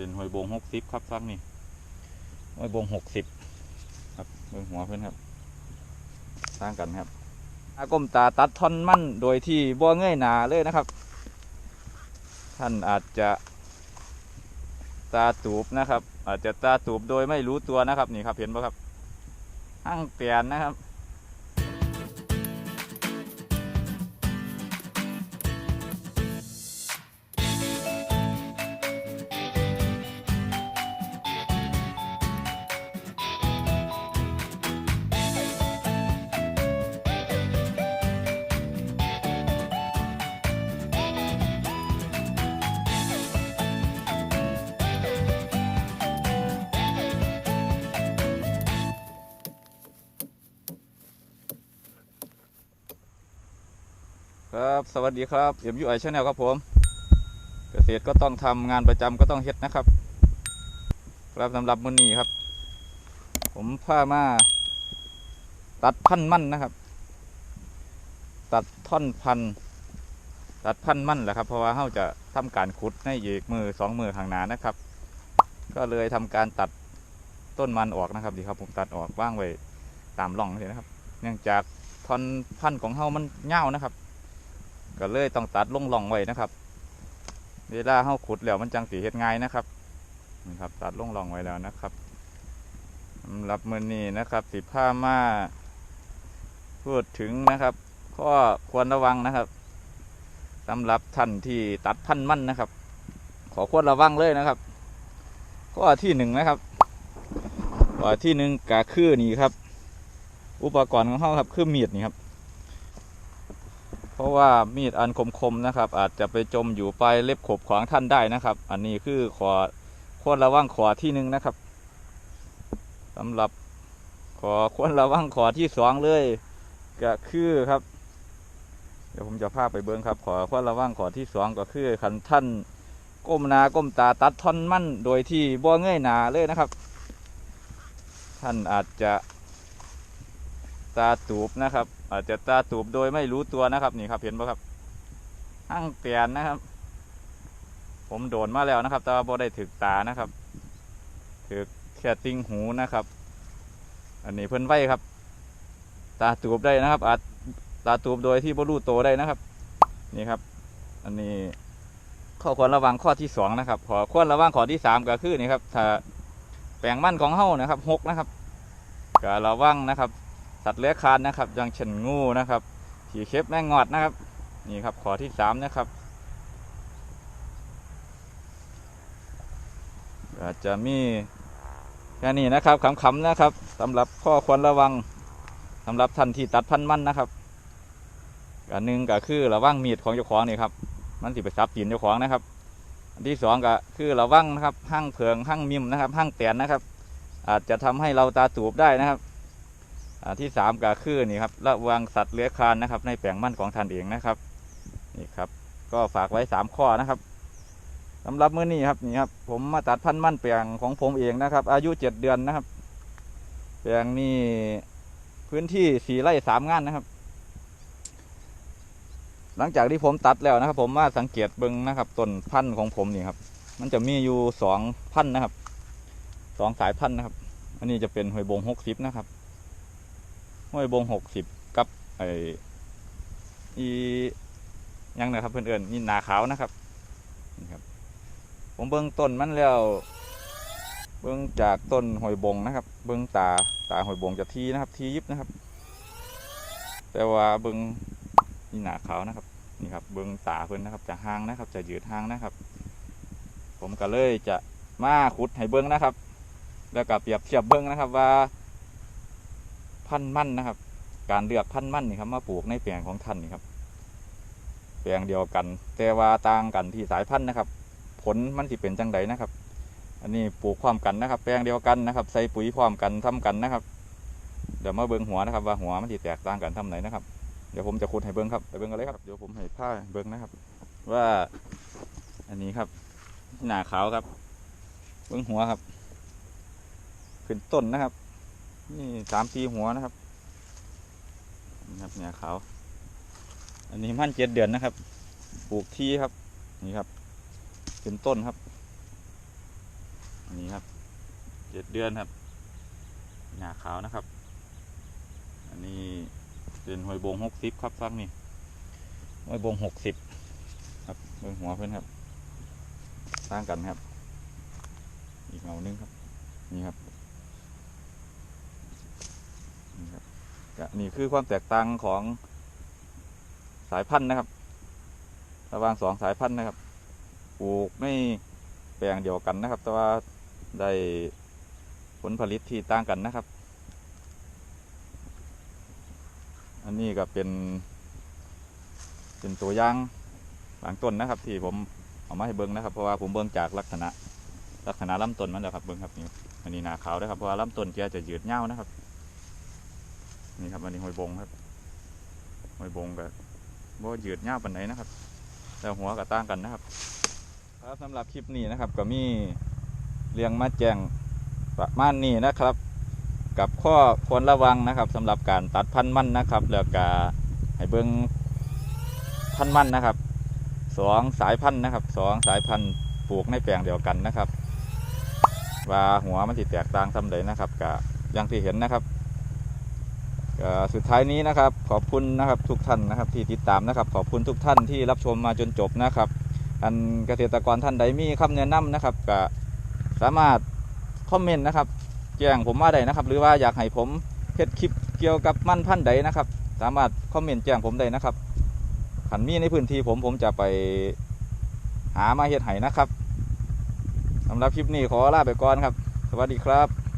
เป็นหอยบงหกสิบครับฟังนี่หอยบงหกสิบครับเบิ่งหัวเพื่อนครับสร้างกันครับอากลมตาตัดท่อนมั่นโดยที่บ่เงยหนาเลยนะครับ ท่านอาจจะตาตูบนะครับ อาจจะตาตูบโดยไม่รู้ตัวนะครับนี่ครับเห็นปะครับห้างเปลี่ยนนะครับ ครับสวัสดีครับเอ็มยูไอชาแนลครับผม เกษตรก็ต้องทำงานประจำก็ต้องเฮ็ดนะครับ ครับสำหรับมื้อนี้ครับ ผมพามาตัดพันมั่นนะครับ ตัดท่อนพัน ตัดพันมั่นแหละครับ เพราะว่าเขาจะทำการขุดในอีกมือสองมือข้างหน้านะครับ ก็เลยทำการตัดต้นมันออกนะครับดีครับ ผมตัดออกว่างไว้ตามร่องเลยนะครับ เนื่องจากท่อนพันของเฮามันเง่านะครับ ก็เลยต้องตัดลงหล่องไว้นะครับ เวลาเฮาขุดแล้วมันจังสีเฮ็ดง่ายนะครับนี่ครับ ตัดลงหล่องไว้แล้วนะครับสำหรับมือนี้นะครับสิผ้ามาพูดถึงนะครับข้อควรระวังนะครับสำหรับท่านที่ตัดพันธุ์มั่นนะครับ ขอควรระวังเลยนะครับข้อที่หนึ่งนะครับข้อที่หนึ่งก็คือนี่ครับ อุปกรณ์ของเขาครับคือมีดนี่ครับ ราะว่ามีดอันคมๆนะครับ อาจจะไปจมอยู่ปลายเล็บขบของท่านได้นะครับ อันนี้คือขอควรระวังขอที่หนึ่งนะครับสำหรับขอควรระวังขอที่สองเลยก็คือครับ เดี๋ยวผมจะพาไปเบิ้งครับ ขอควรระวังขอที่สองก็คือขันท่านก้มหนาก้มตาตัดท่อนมั่นโดยที่บ่เงยหนาเลยนะครับ ท่านอาจจะาตูบนะครับ อาจจะตาตูบโดยไม่รู้ตัวนะครับนี่ครับเห็นปะครับห้างเปลี่ยนนะครับ ผมโดนมาแล้วนะครับ แต่ว่าบ่ได้ถึกตานะครับ ถึกแค่ติงหูนะครับ อันนี้เพิ่นไว้ครับ ตาตูบได้นะครับ อาจตาตูบโดยที่บ่รู้ตัวได้นะครับ นี่ครับ อันนี้ข้อควรระวังข้อที่สองนะครับ ขอควรระวังข้อที่สามก็คือนี่ครับถ้าแปลงมั่นของเฮานะครับหกนะครับก็ระวังนะครับ สัตว์เลื้อยคลานนะครับอย่างเช่นงูนะครับขี่เข็บแมงงอดนะครับ นี่ครับขอที่สามนะครับอาจจะมีแค่นี้นะครับขำๆนะครับสำหรับข้อควรระวังสำหรับท่านที่ตัดพันมันนะครับอันหนึ่งก็คือระวังมีดของเจ้าของนี่ครับมันสิไปซับตีนเจ้าของนะครับ อันที่สองก็คือระวังนะครับห้างเพิงห้างมิมนะครับห้างเตียนนะครับ อาจจะทำให้เราตาตูบได้นะครับ ที่สามก็คือนี่ครับระวังสัตว์เลื้อยคลานนะครับ ในแปลงมั่นของท่านเองนะครับนี่ครับ ก็ฝากไว้สามข้อนะครับสำหรับมื้อนี้ครับนี่ครับผมมาตัดพันธุ์มั่นแปลงของผมเองนะครับ อายุเจ็ดเดือนนะครับ แปลงนี้พื้นที่สี่ไร่สามงานนะครับ หลังจากที่ผมตัดแล้วนะครับ ผมมาสังเกตเบิ้งนะครับต้นพันธุ์ของผมนี่ครับ มันจะมีอยู่สองพันธุ์นะครับสองสายพันธุ์นะครับ อันนี้จะเป็นหอยบงหกสิบนะครับ ห้วยบงหกสิบกับไออียังนะครับเพื่อนเอิญนี่นาขาวนะครับนี่ครับ ผมเบิ้งต้นมันแล้วเบิ้งจากต้นหอยบงนะครับ เบิ้งตาตาหอยบงจะทีนะครับ ทียิบนะครับ แต่ว่าเบิ้งนี่นาขาวนะครับนี่ครับ เบิ้งตาเพื่อนนะครับ จะห่างนะครับ จะยืดห่างนะครับ ผมก็เลยจะมาขุดให้เบิ้งนะครับ แล้วก็เปรียบเทียบเบิ้งนะครับว่า พันธุ์มั่นนะครับ การเลือกพันธุ์มั่นนี่ครับมาปลูกในแปลงของท่านนี่ครับ แปลงเดียวกัน แต่ว่าต่างกันที่สายพันธุ์นะครับ ผลมันสิเป็นจังใดนะครับ อันนี้ปลูกพร้อมกันนะครับ แปลงเดียวกันนะครับ ใส่ปุ๋ยพร้อมกันทำกันนะครับ เดี๋ยวมาเบิ้งหัวนะครับ ว่าหัวมันสิแตกต่างกันทำไหนนะครับ เดี๋ยวผมจะขุดให้เบิ้งครับไปเบิ้งกันเลยครับเดี๋ยวผมให้ผ้าเบิ้งนะครับ ว่า อันนี้ครับหน้าขาวครับ เบิ้งหัวครับ ขึ้นต้นนะครับ นี่สามสี่หัวนะครับนี่ครับเนี่ยขาวอันนี้มั่นเจ็ดเดือนนะครับ ปลูกที่ครับ นี่ครับ เป็นต้นครับ อันนี้ครับ เจ็ดเดือนครับหนาขาวนะครับ อันนี้เป็นหอยบงหกสิบครับฟังนี่หอยบงหกสิบครับเบื้องหัวเพื่อนครับ สร้างกันครับ อีกเงาหนึงครับ นี่ครับนี่ครับก็ นี่คือความแตกต่างของสายพันธุ์นะครับ ระหว่างสองสายพันธุ์นะครับปลูกไม่แปลงเดียวกันนะครับ แต่ว่าได้ผลผลิตที่ต่างกันนะครับ อันนี้ก็เป็น เป็นตัวอย่างบางต้นนะครับ ที่ผมเอามาให้เบิ้งนะครับ เพราะว่าผมเบิ้งจากลักษณะลักษณะลำต้นมันแล้วครับเบิ้งครับนี่อันนี้หนาขาวนะครับเพราะว่าลำต้นแกจะยืดเงานะครับ นี่ครับอันนี้หอยบงครับหอยบงก็บ่ยืดเงาวปานไหนนะครับแล้วหัวก็ต่างกันนะครับ ครับสำหรับคลิปนี้นะครับ ก็มีเรียงมาแจงประมาณนี้นะครับ กับข้อควรระวังนะครับสำหรับการตัดพันธุ์มันนะครับแล้วก็ให้เบิ้งพันธุ์มันนะครับสองสายพันธุ์นะครับสองสายพันธุ์ปลูกในแปลงเดียวกันนะครับ ว่าหัวมันติแตกต่างทำเลยนะครับก็อย่างที่เห็นนะครับ สุดท้ายนี้นะครับ ขอบคุณนะครับทุกท่านนะครับที่ติดตามนะครับ ขอบคุณทุกท่านที่รับชมมาจนจบนะครับ อันเกษตรกรท่านใดมีคำแนะนำนะครับก็สามารถคอมเมนต์นะครับแจ้งผมมาได้นะครับ หรือว่าอยากให้ผมเฮ็ดคลิปเกี่ยวกับมั่นพันธุ์ใดนะครับ สามารถคอมเมนต์แจ้งผมได้นะครับขันมีในพื้นที่ผมผมจะไปหามาเฮ็ดให้นะครับสำหรับคลิปนี้ขอลาไปก่อนครับ สวัสดีครับ